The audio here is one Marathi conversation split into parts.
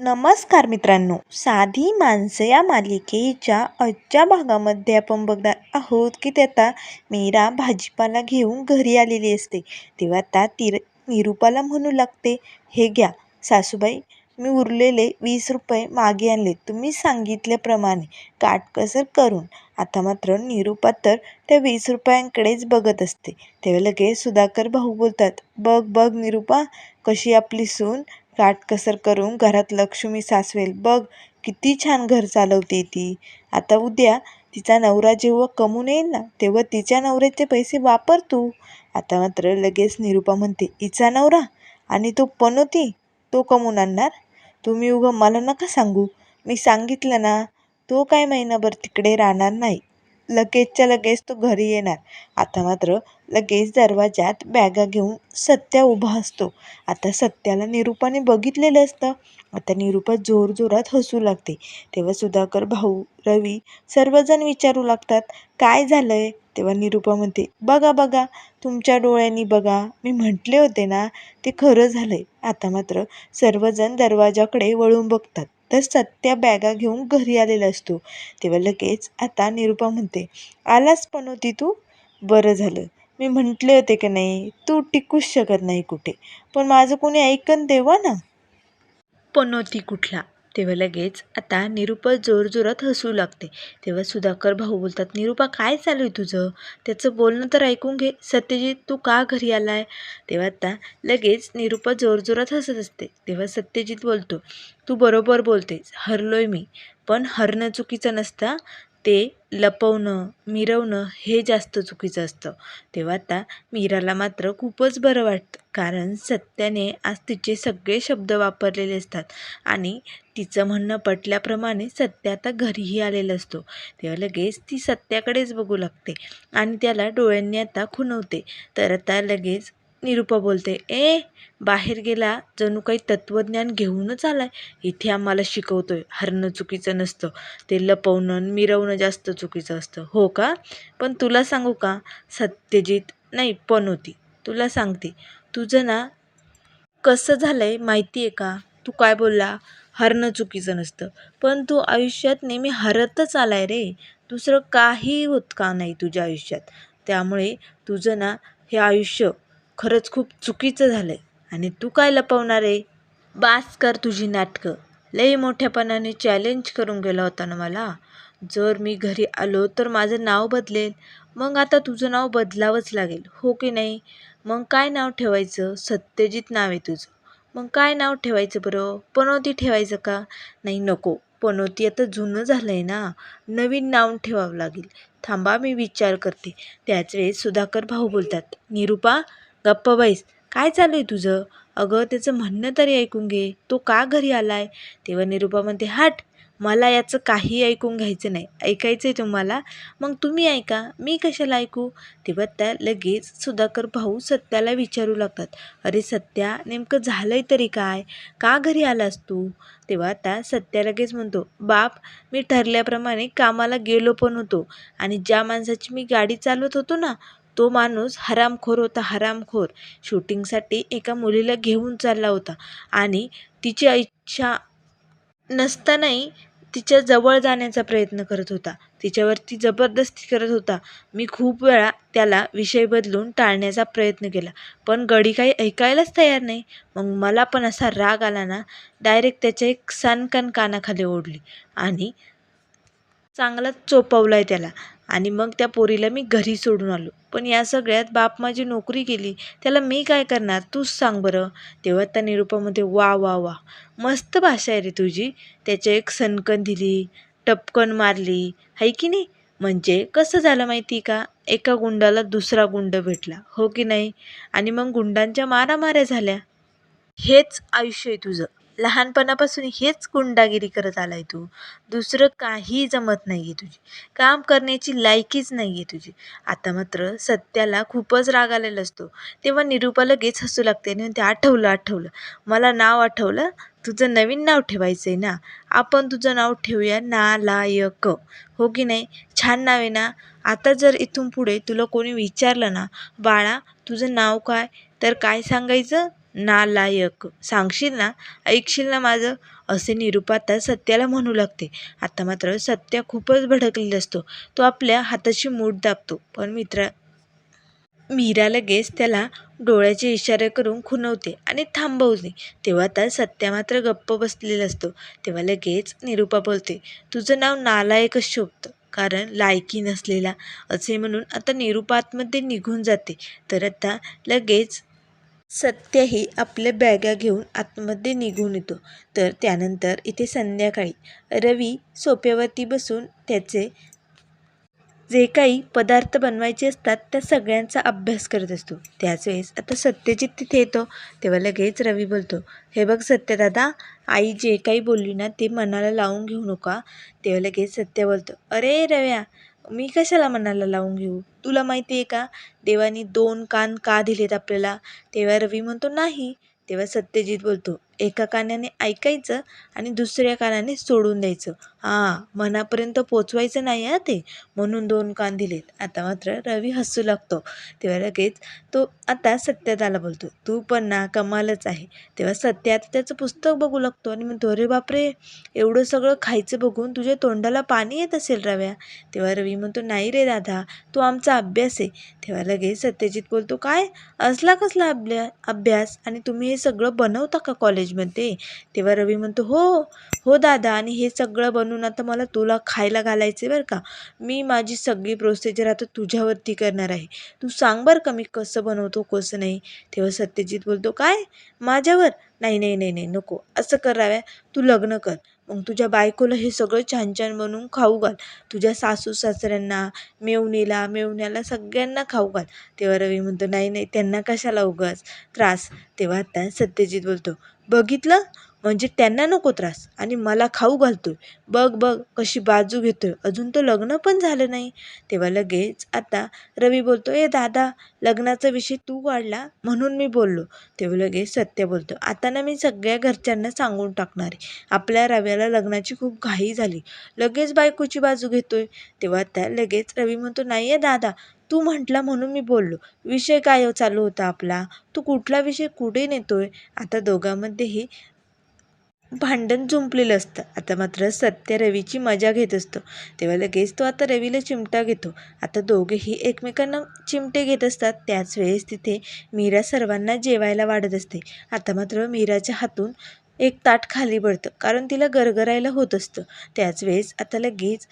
नमस्कार मित्रांनो. साधी माणसं या मालिकेच्या आजच्या भागामध्ये आपण बघणार आहोत की त्यात मीरा भाजीपाला घेऊन घरी आलेली असते. तेव्हा त्या तिर निरूपाला म्हणू लागते हे घ्या सासूबाई मी उरलेले वीस रुपये मागे आणले. तुम्ही सांगितल्याप्रमाणे काटकसर करून. आता मात्र निरूपा तर त्या वीस रुपयांकडेच बघत असते. तेव्हा लगेच सुधाकर भाऊ बोलतात बघ बघ निरूपा कशी आपली सून काटकसर करून घरात लक्ष्मी सासवेल. बघ किती छान घर चालवते ती. आता उद्या तिचा नवरा जेव्हा कमवून येईल ना तेव्हा तिच्या नवऱ्याचे पैसे वापर तू. आता मात्र लगेच निरूपा म्हणते हिचा नवरा? आणि तो पनोती? तो कमवून आणणार? तुम्ही उगं मला नका सांगू. मी सांगितलं ना तो काय महिनाभर तिकडे राहणार नाही. लगेचच्या लगेच तो घरी येणार. आता मात्र लगेच दरवाजात बॅगा घेऊन सत्या उभा असतो. आता सत्याला निरूपाने बघितलेलं असतं. आता निरूपा जोरजोरात हसू लागते. तेव्हा सुधाकर भाऊ रवी सर्वजण विचारू लागतात काय झालं आहे तेव्हा निरूपा म्हणते बघा बघा तुमच्या डोळ्यांनी बघा. मी म्हटले होते ना ते खरं झालं आहे आता मात्र सर्वजण दरवाजाकडे वळून बघतात. तर सत्या बॅगा घेऊन घरी आलेला असतो. तेव्हा लगेच आता निरूपा म्हणते आलास पण होती तू? बरं झालं. मी म्हटले होते की नाही तू टिकूच शकत नाही कुठे. पण माझं कोणी ऐकन तेव्हा ना. पनोती कुठला? तेव्हा लगेच आता निरूपा जोरजोरात हसू लागते. तेव्हा सुधाकर भाऊ बोलतात निरूपा काय चालू आहे तुझं? त्याचं बोलणं तर ऐकून घे. सत्यजित तू का घरी आलाय? तेव्हा आता लगेच निरूपा जोरजोरात हसत असते. तेव्हा सत्यजित बोलतो तू बरोबर बोलतेस. हरलोय मी. पण हरणं चुकीचं नसतं. ते लपवणं मिरवणं हे जास्त चुकीचं असतं. तेव्हा आता मीराला मात्र खूपच बरं वाटतं. कारण सत्याने आज तिचे सगळे शब्द वापरलेले असतात. आणि तिचं म्हणणं पटल्याप्रमाणे सत्य आता घरीही आलेला असतो. तेव्हा लगेच ती सत्याकडेच बघू लागते. आणि त्याला डोळ्यांनी आता खुणवते. तर आता लगेच निरूपा बोलते ए बाहेर गेला जणू काही तत्त्वज्ञान घेऊनच आलाय. इथे आम्हाला शिकवतोय हरणं चुकीचं नसतं. ते लपवणं मिरवणं जास्त चुकीचं असतं. हो का? पण तुला सांगू का? सत्यजित नाही पण होती. तुला सांगते. तुझं ना कसं झालं आहे माहिती आहे का? तू काय बोलला? हरणं चुकीचं नसतं. पण तू आयुष्यात नेहमी हरतच आलाय रे. दुसरं काही होत का नाही तुझ्या आयुष्यात? त्यामुळे तुझं ना हे आयुष्य खरंच खूप चुकीचं झालं आहे आणि तू काय लपवणार आहे? बास कर तुझी नाटकं. लई मोठ्यापणाने चॅलेंज करून गेला होता ना मला. जर मी घरी आलो तर माझं नाव बदलेल मग आता तुझं नाव बदलावंच लागेल हो की नाही? मग काय नाव ठेवायचं? सत्यजित नाव आहे तुझं. मग काय नाव ठेवायचं बरं? पनोती ठेवायचं का? नाही नको. पनोती आता जुनं झालं आहे ना. नवीन नाव ठेवावं लागेल. थांबा मी विचार करते. त्याच वेळेस सुधाकर भाऊ बोलतात. निरूपा गप्प बैस. काय चालू आहे तुझं? अगं त्याचं म्हणणं तरी ऐकून घे. तो का घरी आला आहे तेव्हा निरूपा म्हणते हट मला याचं काही ऐकून घ्यायचं नाही. ऐकायचं आहे तुम्हाला. मग तुम्ही ऐका. मी कशाला ऐकू? तेव्हा त्या लगेच सुधाकर भाऊ सत्याला विचारू लागतात. अरे सत्या नेमकं झालं आहे तरी काय? का घरी आलास तू? तेव्हा त्या सत्या लगेच म्हणतो बाप मी ठरल्याप्रमाणे कामाला गेलो पण होतो आणि ज्या माणसाची मी गाडी चालवत होतो ना तो माणूस हरामखोर होता हरामखोर. शूटिंगसाठी एका मुलीला घेऊन चालला होता आणि तिची इच्छा नसतानाही तिच्या जवळ जाण्याचा प्रयत्न करत होता. तिच्यावरती जबरदस्ती करत होता. मी खूप वेळा त्याला विषय बदलून टाळण्याचा प्रयत्न केला पण गडी काही ऐकायलाच तयार नाही. मग मला पण असा राग आला ना डायरेक्ट त्याच्या एक सनकन कानाखाली ओढली आणि चांगलाच चोपवला आहे त्याला. आणि मग त्या पोरीला मी घरी सोडून आलो. पण या सगळ्यात बाप माझी नोकरी केली. त्याला मी काय करणार? तूच सांग बरं. तेव्हा त्या निरूपामध्ये वा वा वा. मस्त भाषा आहे रे तुझी. त्याचे एक सनकन दिली टपकन मारली. है की नाही? म्हणजे कसं झालं माहिती का? एका गुंडाला दुसरा गुंड भेटला. हो की नाही? आणि मग गुंडांच्या मारामाऱ्या झाल्या. हेच आयुष्य आहे तुझं. लहानपणापासून हेच गुंडागिरी करत आलाय तू. दुसरं काही जमत नाही आहे तुझी. काम करण्याची लायकीच नाही आहे तुझी. आता मात्र सत्याला खूपच राग आलेला असतो. तेव्हा निरूपा लगेच हसू लागते आणि ते आठवलं आठवलं. मला नाव आठवलं. तुझं नवीन नाव ठेवायचं आहे ना. आपण तुझं नाव ठेवूया नालायक. हो की नाही? छान नाव आहे ना. आता जर इथून पुढे तुला कोणी विचारलं ना बाळा तुझं नाव काय? तर काय सांगायचं? नालायक. सांगशील ना? ऐकशील ना माझं? असे निरूपा आता सत्याला म्हणू लागते. आता मात्र सत्या खूपच भडकलेला असतो. तो आपल्या हाताची मूठ दाबतो. पण मित्रा मीरा लगेच त्याला डोळ्याचे इशारे करून खुनवते आणि थांबवते. तेव्हा आता सत्या मात्र गप्प बसलेला असतो. तेव्हा लगेच निरूपा बोलते तुझं नाव नालायकच शोभतं कारण लायकी नसलेला. असे म्हणून आता निरूपा आतमध्ये निघून जाते. तर आता लगेच सत्यही आपल्या बॅगा घेऊन आतमध्ये निघून येतो. तर त्यानंतर इथे संध्याकाळी. रवी सोप्यावरती बसून त्याचे जे काही पदार्थ बनवायचे असतात त्या सगळ्यांचा अभ्यास करत असतो. त्याच वेळेस आता सत्यजित तिथे येतो. तेव्हा लगेच रवी बोलतो हे बघ सत्य दादा आई जे काही बोलली ना ते मनाला लावून घेऊ नका. तेव्हा लगेच सत्य बोलतो अरे रव्या मी कशाला मनाला लावून घेऊ? तुला माहिती आहे का? देवानी दोन कान का दिलेत आपल्याला? तेव्हा रवी म्हणतो नाही. तेव्हा सत्यजित बोलतो एका कानाने ऐकायचं आणि दुसऱ्या कानाने सोडून द्यायचं. हां मनापर्यंत पोचवायचं नाही आहे ते म्हणून दोन कान दिलेत. आता मात्र रवी हसू लागतो. तेव्हा लगेच तो आता सत्याताला बोलतो तू पण ना कमालच आहे. तेव्हा सत्य आता त्याचं पुस्तक बघू लागतो आणि म्हणतो अरे बापरे एवढं सगळं खायचं बघून तुझ्या तोंडाला पाणी येत असेल रव्या. तेव्हा रवी म्हणतो नाही रे दादा तो आमचा अभ्यास आहे. तेव्हा लगेच सत्यजित बोलतो काय? असला कसला अभ्या अभ्यास आणि तुम्ही हे सगळं बनवता का कॉलेज कॉलेजमध्ये तेव्हा रवी म्हणतो हो हो दादा आणि हे सगळं बनवून आता मला तुला खायला घालायचं बरं का. मी माझी सगळी प्रोसिजर आता तुझ्यावरती करणार आहे. तू सांग बरं का मी कसं बनवतो कसं नाही. तेव्हा सत्यजित बोलतो काय? माझ्यावर? नाही नाही नाही नाही नको. असं कराव्या तू लग्न कर. मग तुझ्या बायकोला हे सगळं छान छान बनवून खाऊ घाल. तुझ्या सासू सासऱ्यांना मेवणीला मेवण्याला सगळ्यांना खाऊ घाल. तेव्हा रवी म्हणतो नाही नाही त्यांना कशाला उगाच त्रास? तेव्हा आता सत्यजित बोलतो बघितलं? म्हणजे त्यांना नको त्रास. आणि मला खाऊ घालतो आहे बघ बघ कशी बाजू घेतो आहे अजून तर लग्न पण झालं नाही. तेव्हा लगेच आता रवी बोलतो ए दादा लग्नाचा विषय तू वाढला म्हणून मी बोललो. तेव्हा लगेच सत्य बोलतो आता ना मी सगळ्या घरच्यांना सांगून टाकणार आहे. आपल्या रव्याला लग्नाची खूप घाई झाली. लगेच बायकोची बाजू घेतो आहे तेव्हा आता लगेच रवी म्हणतो नाही आहे दादा. तू म्हटला म्हणून मी बोललो. विषय काय चालू होता आपला? तू कुठला विषय कुठे नेतोय? आता दोघांमध्येही भांडण जुंपलेलं असतं. आता मात्र सत्य रवीची मजा घेत असतो. तेव्हा लगेच तो आता रवीला चिमटा घेतो. आता दोघेही एकमेकांना चिमटे घेत असतात. त्याच वेळेस तिथे मीरा सर्वांना जेवायला वाढत असते. आता मात्र मीराच्या हातून एक ताट खाली पडतं. कारण तिला गरगरायला होत असतं. त्याच वेळेस आता लगेच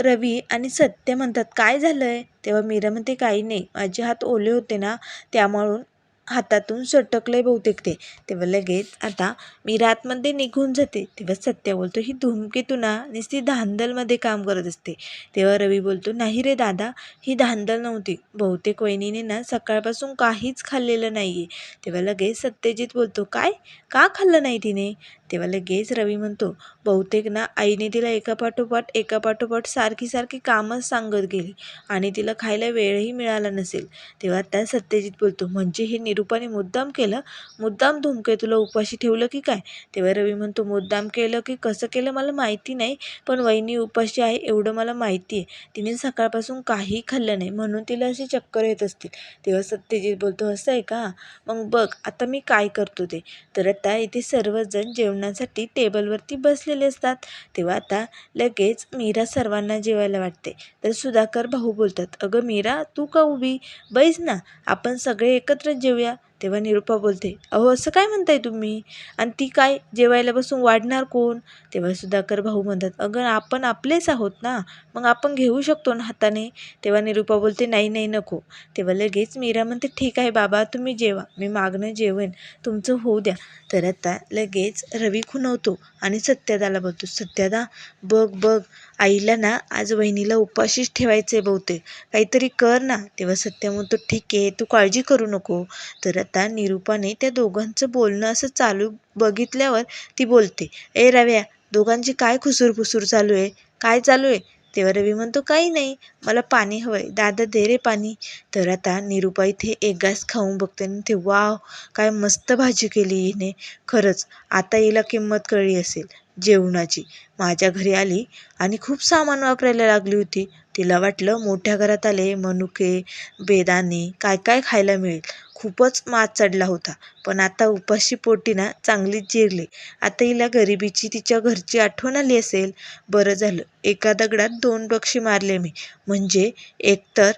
रवी आणि सत्य म्हणतात काय झालं आहे तेव्हा मीरा म्हणते काही नाही. माझे हात ओले होते ना त्यामुळून हातातून सटकले बहुतेक ते. तेव्हा लगेच आता मी रातमध्ये निघून जाते. तेव्हा सत्य बोलतो ही धूमकेतू ना नुसती धांदलमध्ये काम करत असते. तेव्हा रवी बोलतो नाही रे दादा ही धांदल नव्हती. बहुतेक वहिनीने ना सकाळपासून काहीच खाल्लेलं नाही आहे तेव्हा लगेच सत्यजित बोलतो काय? का खाल्लं नाही तिने? तेव्हा लगेच रवी म्हणतो बहुतेक ना आईने तिला एकापाठोपाठ एकापाठोपाठ सारखी सारखी कामच सांगत गेली आणि तिला खायला वेळही मिळाला नसेल. तेव्हा त्या सत्यजित बोलतो म्हणजे हे निरूपाने मुद्दाम केलं? मुद्दाम धुमके तुला उपाशी ठेवलं की काय? तेव्हा रवी म्हणतो मुद्दाम केलं की कसं केलं मला माहिती नाही पण वहिनी उपाशी आहे एवढं मला माहिती आहे तिने सकाळपासून काही खाल्लं नाही म्हणून तिला अशी चक्कर येत असतील. तेव्हा सत्यजित बोलतो असं आहे का? मग बघ आता मी काय करतो ते? तर आता इथे सर्वजण जेवण जेवणासाठी टेबलवरती बसलेले असतात. तेव्हा आता लगेच मीरा सर्वांना जेवायला वाटते. तर सुधाकर भाऊ बोलतात अगं मीरा तू का उभी? बैस ना आपण सगळे एकत्र जेवूया तेव्हा निरूपा बोलते अहो असं काय म्हणताय तुम्ही? आणि ती काय जेवायला बसून वाढणार कोण? तेव्हा सुधाकर भाऊ म्हणतात अगं आपण आपलेच आहोत ना मग आपण घेऊ शकतो ना हाताने? तेव्हा निरूपा बोलते नाही नाही नको. तेव्हा लगेच मीरा म्हणते ठीक आहे बाबा तुम्ही जेवा मी मागणं जेवेन तुमचं होऊ द्या. तर आता लगेच रवी खुणवतो आणि सत्यादाला बोलतो सत्यादा बघ बघ आईला ना आज वहिनीला उपाशीच ठेवायचं आहे बहुतेक. काहीतरी कर ना. तेव्हा सत्य म्हणतो ठीक आहे तू काळजी करू नको. तर आता निरूपाने त्या दोघांचं बोलणं असं चालू बघितल्यावर ती बोलते ए रव्या दोघांची काय खुसूरफुसूर चालू आहे? काय चालू आहे? तेव्हा रवी म्हणतो काही नाही मला पाणी हवं आहे दादा दे रे पाणी. तर आता निरूपा इथे एक घास खाऊन बघते आणि ते वाव काय मस्त भाजी केली हिने. खरंच आता हिला किंमत कळली असेल. जेवणाची. माझ्या घरी आली आणि खूप सामान वापरायला लागली होती. तिला वाटलं मोठ्या घरात आले मनुके बेदाणे काय काय खायला मिळेल. खूपच मात चढला होता. पण आता उपाशी पोटी ना चांगलीच जिरली. आता हिला गरिबीची तिच्या घरची आठवण आली असेल. बरं झालं. एका दगडात दोन पक्षी मारले मी. म्हणजे एकतर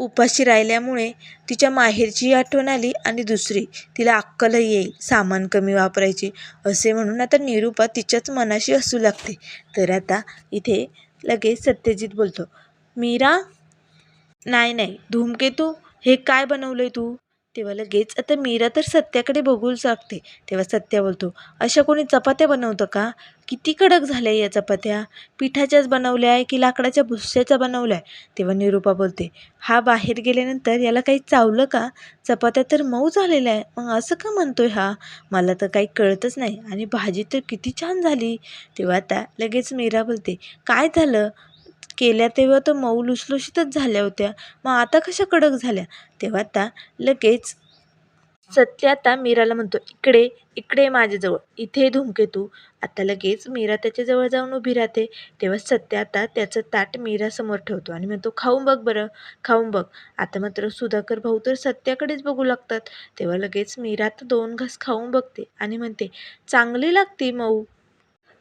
उपाशी राहिल्यामुळे तिच्या माहेरची आठवण आली आणि दुसरी. तिला अक्कलही येईल सामान कमी वापरायची असे म्हणून आता निरूपा तिच्याच मनाशी असू लागते. तर आता इथे लगेच सत्यजित बोलतो मीरा? नाही नाही धूमकेतू हे काय बनवलं आहे तू? तेव्हा लगेच आता मीरा तर सत्याकडे बघू लागते तेव्हा सत्या बोलतो अशा कोणी चपात्या बनवतं का? किती कडक झाल्या या चपात्या? पिठाच्याच बनवल्या आहे की लाकडाच्या भुस्स्याच्या बनवल्या आहे तेव्हा निरूपा बोलते हा बाहेर गेल्यानंतर याला काही चावलं का? चपात्या तर मऊ झालेल्या आहे. मग असं का म्हणतोय हा? मला तर काही कळतच नाही. आणि भाजी तर किती छान झाली. तेव्हा आता लगेच मीरा बोलते काय झालं? केल्या तेव्हा तर मऊ लुसलुशीतच झाल्या होत्या. मग आता कशा कडक झाल्या? तेव्हा आता लगेच सत्य आता मीराला म्हणतो इकडे इकडे माझ्याजवळ इथे धूमकेतू आता लगेच मीरा त्याच्याजवळ जाऊन उभी राहते. तेव्हा सत्य आता त्याचं ताट मीरासमोर ठेवतो आणि म्हणतो खाऊन बघ बरं खाऊन बघ. आता मात्र सुधाकर भाऊ तर सत्याकडेच बघू लागतात. तेव्हा लगेच मीरा तर दोन घास खाऊन बघते आणि म्हणते चांगली लागते मऊ.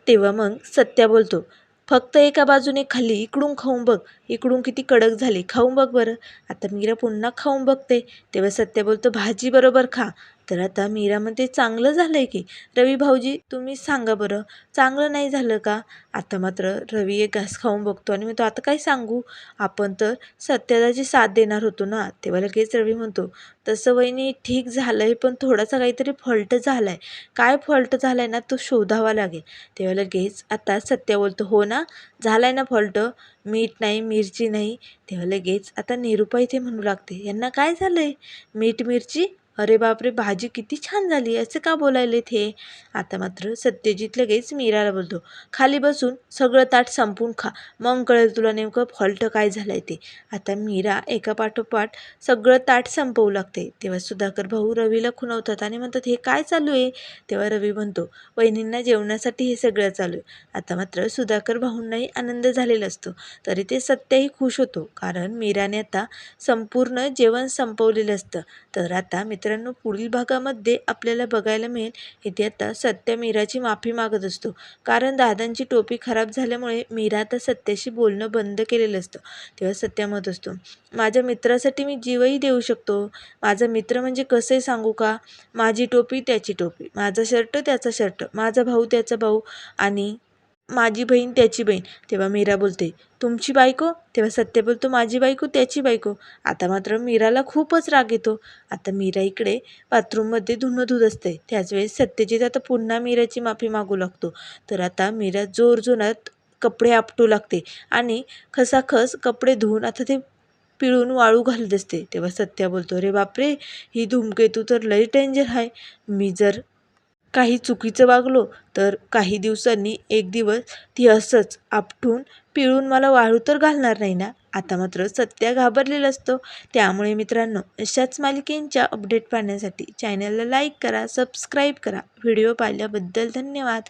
तेव्हा मग सत्या बोलतो फक्त एका बाजूने खाल्ली इकडून खाऊन बघ. इकडून किती कडक झाली. खाऊन बघ बरं. आता मीरा पुन्हा खाऊन बघते. तेव्हा सत्य बोलतो भाजी बरोबर खा. तर आता मीरा म्हणते चांगलं झालं आहे की? रवी भाऊजी तुम्ही सांगा बरं. चांगलं नाही झालं का? आता मात्र रवी एक घास खाऊन बघतो आणि म्हणतो आता काय सांगू? आपण तर सत्याची साथ देणार होतो ना तेव्हा लगेच रवी म्हणतो तसं वहिनी ठीक झालं आहे पण थोडासा काहीतरी फॉल्ट झाला आहे काय फॉल्ट झाला आहे ना तो शोधावा लागेल. तेव्हा लगेच आता सत्या बोलतो हो ना झाला आहे ना फॉल्ट. मीठ नाही मिरची नाही. तेव्हा लगेच आता निरुपा इथे म्हणू लागते यांना काय झालं आहे मीठ मिरची? अरे बापरे भाजी किती छान झाली असं का बोलायले हे? आता मात्र सत्यजित लगेच मीराला बोलतो खाली बसून सगळं ताट संपून खा मग कळेल तुला नेमकं फॉल्ट काय झालं आहे ते. आता मीरा एका पाठोपाठ सगळं ताट संपवू लागते. तेव्हा सुधाकर भाऊ रवीला खुणवतात आणि म्हणतात हे काय चालू आहे? तेव्हा रवी म्हणतो वहिनींना जेवणासाठी हे सगळं चालू आहे. आता मात्र सुधाकर भाऊंनाही आनंद झालेला असतो तरी ते सत्यही खुश होतो कारण मीराने आता संपूर्ण जेवण संपवलेलं असतं. तर आता मित्र मित्रांनो पुढील भागामध्ये आपल्याला बघायला मिळेल. इथे आता सत्या मीराची माफी मागत असतो. कारण दादांची टोपी खराब झाल्यामुळे मीरा आता सत्याशी बोलणं बंद केलेलं असतं. तेव्हा सत्या म्हणत असतो माझ्या मित्रासाठी मी जीवही देऊ शकतो. माझा मित्र म्हणजे कसंही सांगू का? माझी टोपी त्याची टोपी. माझा शर्ट त्याचा शर्ट. माझा भाऊ त्याचा भाऊ. आणि माझी बहीण त्याची बहीण. तेव्हा मीरा बोलते तुमची बायको? तेव्हा सत्य बोलतो माझी बायको त्याची बायको. आता मात्र मीराला खूपच राग येतो. आता मीरा इकडे बाथरूममध्ये धुणं धुत असते त्याच वेळेस सत्यजित आता पुन्हा मीराची माफी मागू लागतो. तर आता मीरा जोरजोरात कपडे आपटू लागते आणि खसाखस कपडे धुवून आता ते पिळून वाळू घालत असते. तेव्हा सत्या बोलतो अरे बापरे! ही धूमकेतू तर लई डेंजर आहे. मी जर काही चुकीचं वागलो तर काही दिवसांनी एक दिवस ती असंच आपटून पिळून मला वाळू तर घालणार नाही ना? आता मात्र सत्या घाबरलेलं असतो. त्यामुळे मित्रांनो अशाच मालिकेंच्या अपडेट पाहण्यासाठी चॅनलला लाईक करा सबस्क्राईब करा. व्हिडिओ पाहिल्याबद्दल धन्यवाद.